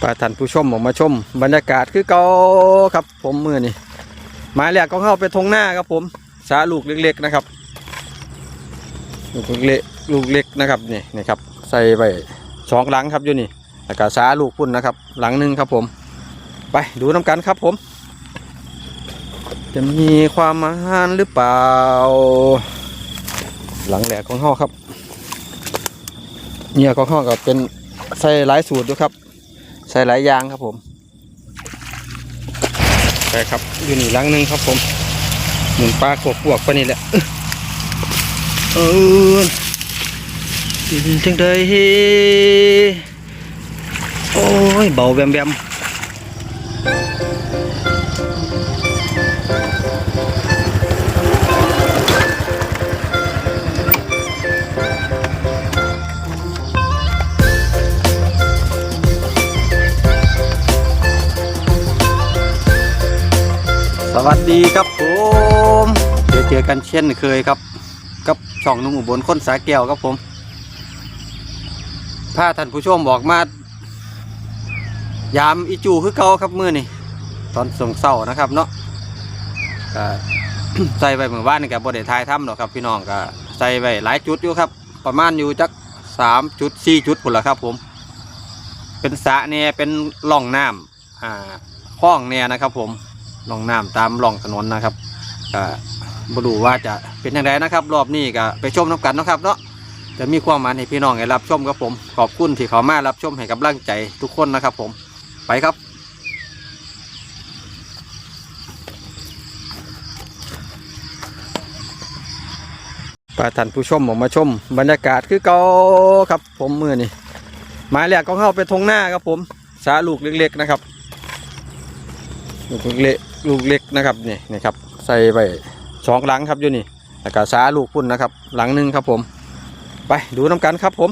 พาท่านผู้ชมออกมาชม บรรยากาศคือเก่าครับ ผมมือนี่หมายแรกก็เข้าไปทงหน้าครับ ผมสาลูกเล็กๆนะครับ ลูกเล็กลูกเล็กนะครับนี่นี่ครับ ใส่ไปสองหลังครับอยู่นี่แล้วก็สาลูกพุ่นนะครับ หลังหนึ่งครับผม ไปดูน้ำกันครับผม จะมีความอาหารหรือเปล่า หลังแหลกของห้อครับเนี่ยของห้อก็เป็นใส่หลายสูตรด้วยครับ ใส่หลายอย่างครับผมใช่ครับอยู่นี่ลังหนึ่งครับผมหมุนปลาขวบปวกไปนี่แหละเออจังใดเฮโอ้ยเบาแบมแบม วัสดีครับผมเจอเจอกันเช่นเคยครับ กับช่องนุ่งอุบลคนสาแก้วครับผมพาท่านผู้ชมบอกมายามอีจูคือเก่าครับมือนี่ตอนส่งเศร้านะครับเนาะก็ใส่ไปเมื่อวานนี่กับบไดทายถ้ำหรอกครับพี่น้องก็ใส่ไปหลายจุดอยู่ครับ ประมาณอยู่จักสามจุดสี่จุดพุ่นละครับผม เป็นสระเนี่ยเป็นร่องน้ำอ่าคลองเนี่ยนะครับผม ล่องน้ำตามล่องถนนนะครับก็บรูว่าจะเป็นยังไงนะครับ รอบนี้ก็ไปชมน้ำกันนะครับเนาะจะมีความหมันให้พี่น้องได้รับชมครับผม ขอบคุณที่เขามารับชมให้กำลังใจทุกคนนะครับผมไปครับพาท่านผู้ชมออกมาชม บรรยากาศคือเก่าครับผมมือนี่หมายแรกก็เข้าไปทงหน้าครับผมสาลูกเล็กๆนะครับลูกเล็ก ลูกเล็กนะครับนี่นี่ครับใส่ไปสองหลังครับอยู่นี่แล้วก็สาลูกพุ่นนะครับ หลังหนึ่งครับผม ไปดูน้ำกันครับผม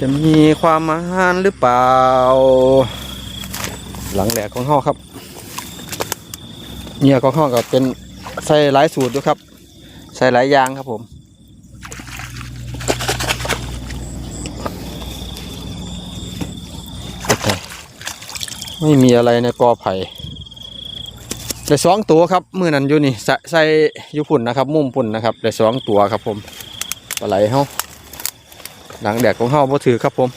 จะมีความอาหารหรือเปล่า หลังแหลกของห้อครับเนี่ยของห้อก็เป็นใส่หลายสูตรด้วยครับ ใส่หลายยางครับผมโอเคไม่มีอะไรในกอไผ่ ได้สองตัวครับมือนั้นอยู่นี่ใส่อยุพุ่นนะครับ มุมพุ่นนะครับได้สองตัวครับผมปลาไหลเฮาหลังแดดของเฮาบ่ถือครับผม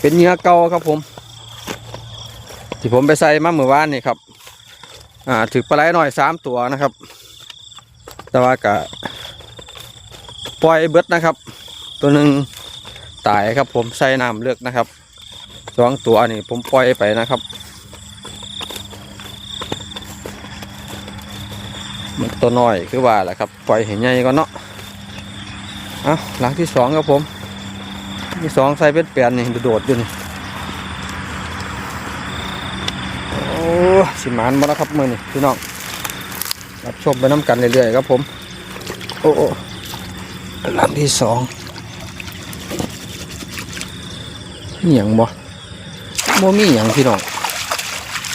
เป็นเนื้อเก่าครับผม ที่ผมไปใส่มาเมื่อวานนี่ครับ อ่าถือปลาไหลหน่อยสามตัวนะครับ แต่ว่ากะปล่อยเบิดนะครับ ตัวหนึ่งตายครับผมใส่น้ำเลือกนะครับสองตัวนี่ผมปล่อยไปนะครับ มันตัวน้อยคือว่าแหละครับ ปล่อยเห็นใหญ่ก่อนเนาะเอาหลังที่สองครับผม ที่สองใส่เป็นแปลนนี่โดดอยู่นี่โอ้สิมานมาแล้วครับมือนี่พี่น้องรับชมไปน้ำกันเรื่อยๆครับผม โอ้โอหลังที่สองนี่หยังบ่โมมีอย่างพี่น้อง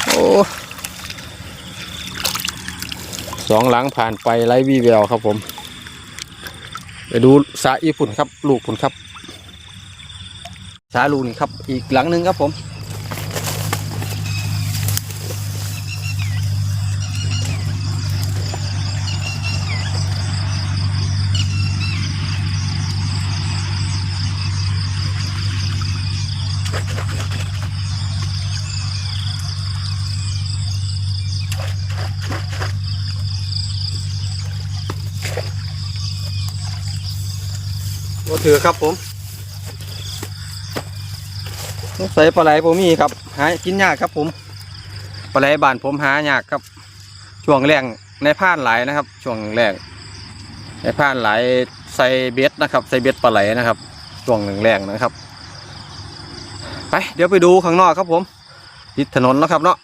โอ้ สองหลังผ่านไปไร้วีแววครับผมไปดูสาอีปุ่นครับ ลูกปุ่นครับ สาลูกนี่ครับ อีกหลังหนึ่งครับผม ก็ถือครับผมใส่ปลาไหลผมมีครับ หากินยากครับผม ปลาไหลบ้านผมหายากครับ ช่วงแรงในผ่านหลายนะครับ ช่วงแรกในผ่านหลายใส่เบ็ดนะครับ ใส่เบ็ดปลาไหลนะครับ ช่วงแรงนะครับ ไป เดี๋ยวไปดูข้างนอกครับผมติดถนนแล้วครับเนาะ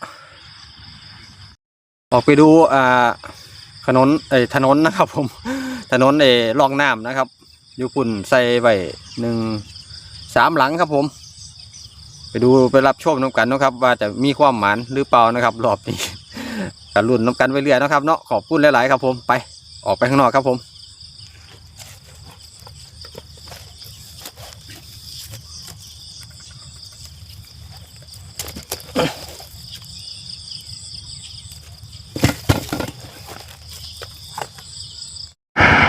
ออกไปดูอ่าถนนเอ้ถนนนะครับ ผม ถนนเออล่องน้ำนะครับ อยู่ปุ่นใส่ไว้หนึ่งสามหลังครับผม ไปดูไปรับชมน้ำกันนะครับ ว่าจะมีความหมานหรือเปล่านะครับ รอบนี้กันลุ่นน้ำกันไปเรื่อยนะครับเนาะขอบคุณหลาย ๆ ครับผมไปออกไปข้างนอกครับผม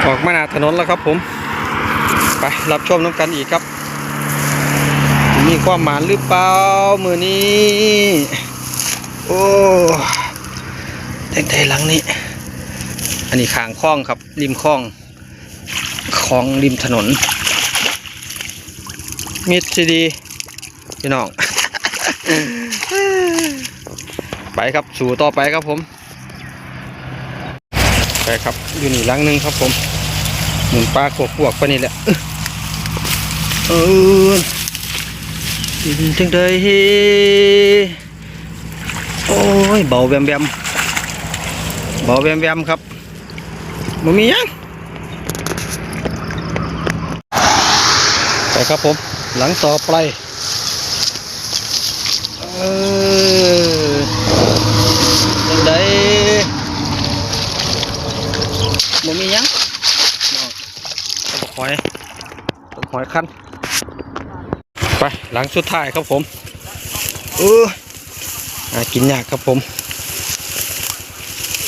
ออกมาหน้าถนนแล้วครับผม ไปรับชมน้ำกันอีกครับ มีความหมานหรือเปล่ามือนี้ โอ้แต่งใจหลังนี้ อันนี้ขางคล้องครับ ริมคล้องคลองริมถนน มิดซีดีพี่น้อง ไปครับสู่ต่อไปครับผมไปครับอยู่นี่หลังนึงครับผมหมุนปลาขวกขวกไปนี่แหละ เออดินจังใดโอ้ยเบาแวมแวมเบาแวมแวมครับมันมียังไปครับผม หลังต่อไปเออจังใดมันมียังเอาบักหอยบักหอยคัน ไปหลังสุดท้ายครับผมเออหากินยากครับผม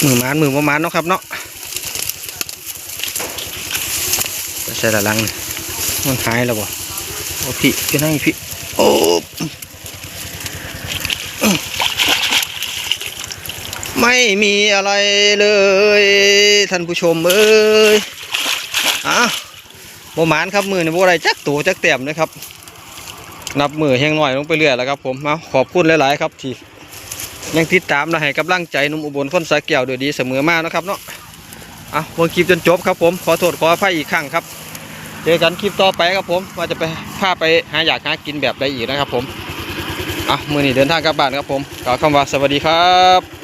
มือมานมือประมาณเนาะครับเนาะใส่ละลังมันหายแล้วบ่โอ้พี่พี่นั่งพี่โอ้ไม่มีอะไรเลย ท่านผู้ชมเอ้ยอะบ่หมานครับมือในี่บ่ได้จักตัวจักเต็มเลยครับ นับมือแห้งหน่อยลงไปเรื่อยแล้วครับผมมาขอบคุณหลาย ๆ ครับที่ยังติดตามและให้กำลังใจนุ่มอุบลคนสายเกี่ยวโดยดีเสมอมากนะครับเนาะอะวงคลิปจนจบครับผมขอโทษขออภัยอีกครั้งครับเจอกันคลิปต่อไปครับผมว่าจะไปพาไปหาอยากหากินแบบใดอีกนะครับผมอะมือนี้เดินทางกลับบ้านครับผมกล่าวคำว่าสวัสดีครับ